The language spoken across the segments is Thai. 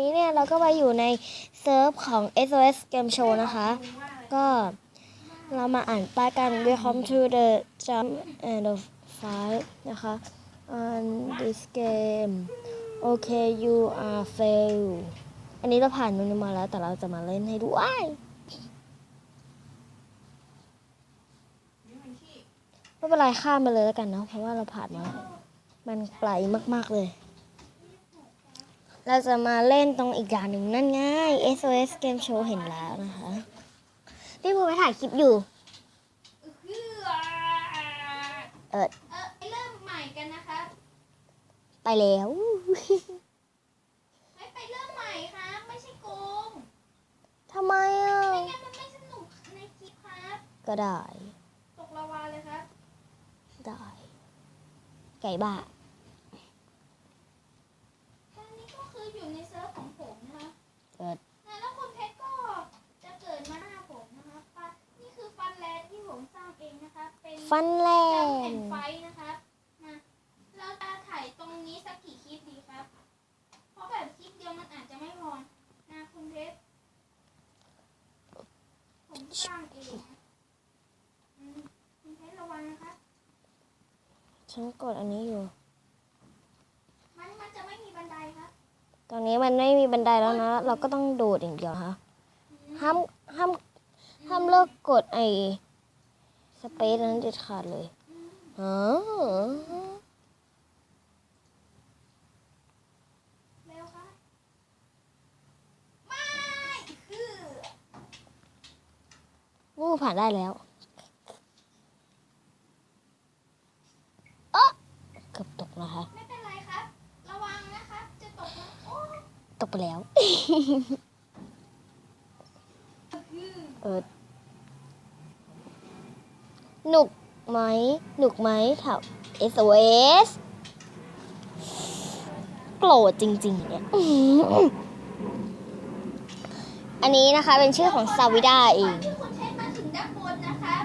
นี้เนี่ยเราก็มาอยู่ในเซิร์ฟของ SOS Game Show นะคะ ก็เรามาอ่านป้ายกัน Welcome to the jump and the fight นะคะ on this game Okay you are fail อันนี้เราผ่านตรงนี้มาแล้วแต่เราจะมาเล่นให้ดูว้ายไม่เป็นไรข้ามไปเลยแล้วกันเนาะเพราะว่าเราผ่านมา มันไกลมากๆเลย เราจะมาเล่นตรงอีกอย่างหนึ่งนั่นง่าย SOS Game Show เห็นแล้วนะคะ พี่ภูไปถ่ายคลิปอยู่ เออเออเริ่มใหม่กันนะคะไปแล้ว ไม่ไปเริ่มใหม่ครับ ไม่ใช่โกงทำไมอะ ไม่งั้นมันไม่สนุกในคลิปครับ ก็ได้ ตกลาวาเลยครับ ได้ ไก่บ้า ตอนนี้ก็คืออยู่ในเซิร์ฟของผมนะคะ เปิดอะแล้วคุณเพชรก็จะเกิดมาหน้าผมนะคะฟันนี่คือฟันแลนด์ที่ผมสร้างเองนะคะเป็นฟันแลจัมแอนนด์ไฟนะครับนะเราจะถ่ายตรงนี้สักกี่คลิปดีครับ เพราะแบบคลิปเดียวมันอาจจะไม่พอนะคุณเพชรผมสร้างเองนะอืมคุณเพชรระวังนะคะฉันกดอันนี้อยู่ มันมันจะไม่มีบันไดครับ ตอนนี้มันไม่มีบันไดแล้วนะ เราก็ต้องโดดอย่างเดียวนะคะอืมห้ามห้ามห้ามเลิกกดไอ้สเปซนั้นเด็ดขาดเลยอืมอ๋อเร็วครับไม่คือวู้ผ่านได้แล้วเอ๊ะเกือบตกนะคะ ไม่เป็นไรครับ ระวังนะครับ จะตกนะโอ้ ตกไปแล้วคือเออหนุกไหมหนุกไหมถาม SOS โกรธจริงๆเนี่ยอื้อหืออันนี้นะคะเป็นชื่อของซาวิดาเองที่คุณเทสมาถึงด้านบนนะครับ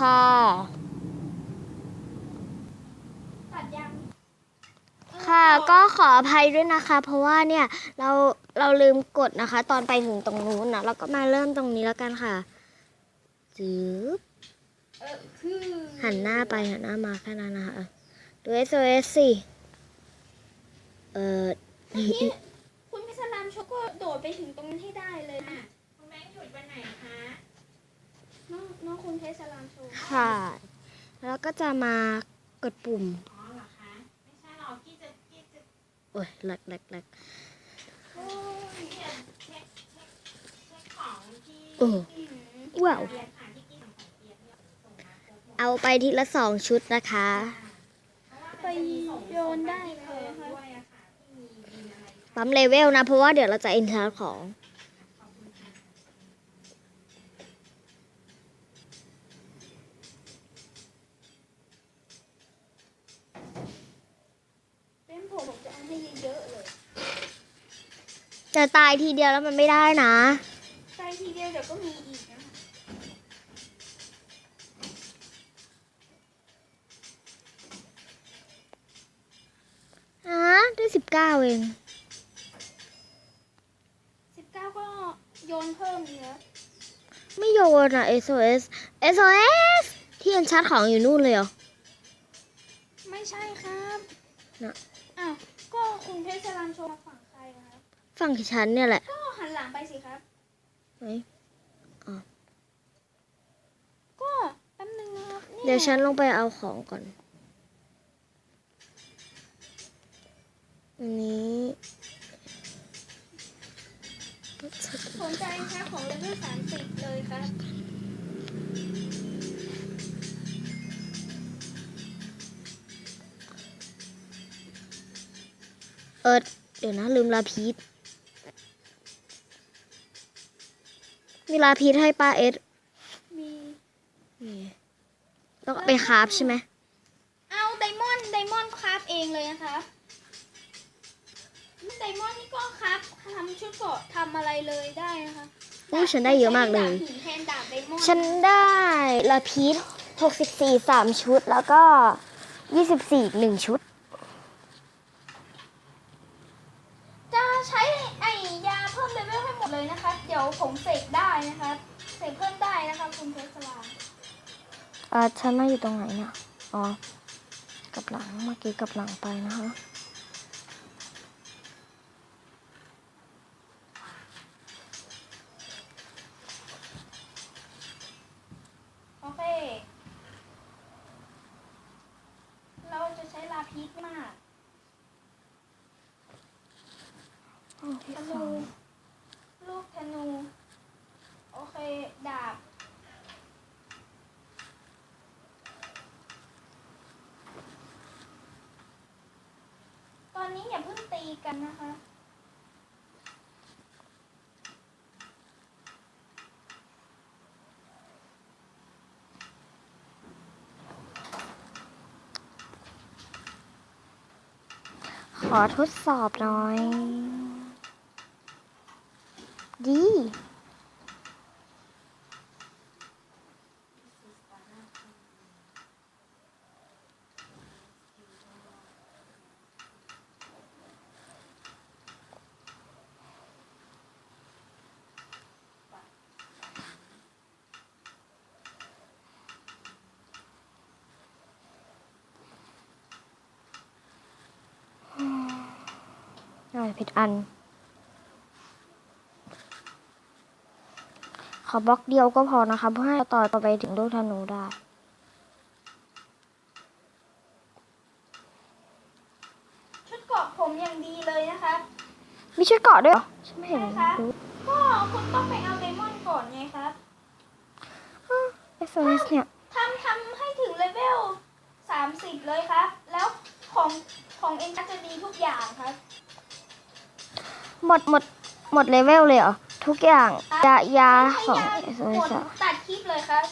ค่ะ ตัดยัง ค่ะ ก็ขออภัยด้วยนะคะ เพราะว่าเนี่ยเราเราลืมกดนะคะ ตอนไปถึงตรงนู้นนะเราก็มาเริ่มตรงนี้แล้วกันค่ะจืบเออคือหันหน้าไปหันหน้ามาแค่นั้นนะคะดู SOS สิเออพี่คุณพิศรามชกก็โดดไปถึงตรงนั้นให้ได้เลยนะคุณแม่หยุดวันไหนคะน้องน้องคุณเพชรสลามโชว์ค่ะ แล้วก็จะมากดปุ่ม โอ้ยแหลกแหลกแหลกโอ้ยพี่จะเช็คเช็คเช็คของที่เอออืมว้าวเรียนค่ะที่กินของของเรียนเนี่ยส่งมาครบหมดเอาไปทีละสองชุดนะคะเพราะว่าไปมันจะมีส่งโยนได้เเลยค่ะด้วยอะค่ะที่มีมีอะไรปั๊มเลเวลนะ เพราะว่าเดี๋ยวเราจะอินทาร์ของ ขอบคุณค่ะ เป็นผมผมจะเอาให้เยอะๆเลย จะตายทีเดียวแล้วมันไม่ได้นะใส่ทีเดียวเดี๋ยวก็มีอีกนะคะฮะได้สิบเก้าเองสิบเก้าก็โยนเพิ่มอีกแล้วไม่โยนอะ SOS SOS ที่ยันชาร์จของอยู่นู่นเลยเหรอ ไม่ใช่ครับน่ะอ้าว ก็คุณเพชรสลามโชว์มาฝั่งใครนะครับ ฝั่งฉันเนี่ยแหละ ก็หันหลังไปสิครับ ไหนก็แป๊บนึงนะครับนี่เดี๋ยวฉันลงไปเอาของก่อน อันนี้สนใจครับของเลเวลสามสิบเลยครับ เออเดี๋ยวนะลืมลาพีท มีลาพีทให้ป้าเอสมีนี่ต้องไปคราฟใช่ไหมเอาไดมอนด์ไดมอนด์คราฟเองเลยนะครับไดมอนด์นี่ก็คราฟทำชุดเกราะทำอะไรเลยได้นะคะอู้ฉันได้เยอะมากเลยใช้ดาบหินแทนดาบไดมอนด์ฉันได้ลาพีทหกสิบสี่สามชุดแล้วก็ยี่สิบสี่หนึ่งชุด จะใช้ไอ้ผมเสกได้นะครับเสกเพิ่มได้ นะครับคุณเพชรสลาอ่าฉันมาอยู่ตรงไหนเนี่ย อ๋อกลับหลัง เมื่อกี้กลับหลังไปนะคะโอเค เราจะใช้ลาพิษมากที่ธสนูอง ลูกธนู โอเค ดาบ ตอนนี้อย่าเพิ่งตี กันนะคะ ขอทดสอบหน่อย ดี อยผิดอัน ขอบล็อกเดียวก็พอนะคะเพื่อให้เราต่อต่อไปถึงลูกธนูได้ชุดเกราะผมอย่างดีเลยนะครับมีชุดเกราะด้วยเหรอฉันไม่เห็นใช่ค่ะรู้ก็คุณต้องไปเอาไดมอนด์ก่อนไงครับเอสเอสเนี่ยทำทำให้ถึงเลเวล30 เลยครับ แล้วของของเอ็นจะดีทุกอย่างครับ หมดหมดหมดเลเวลเลยเหรอ ทุกอย่างยายาของตัดคลิปเลยครับ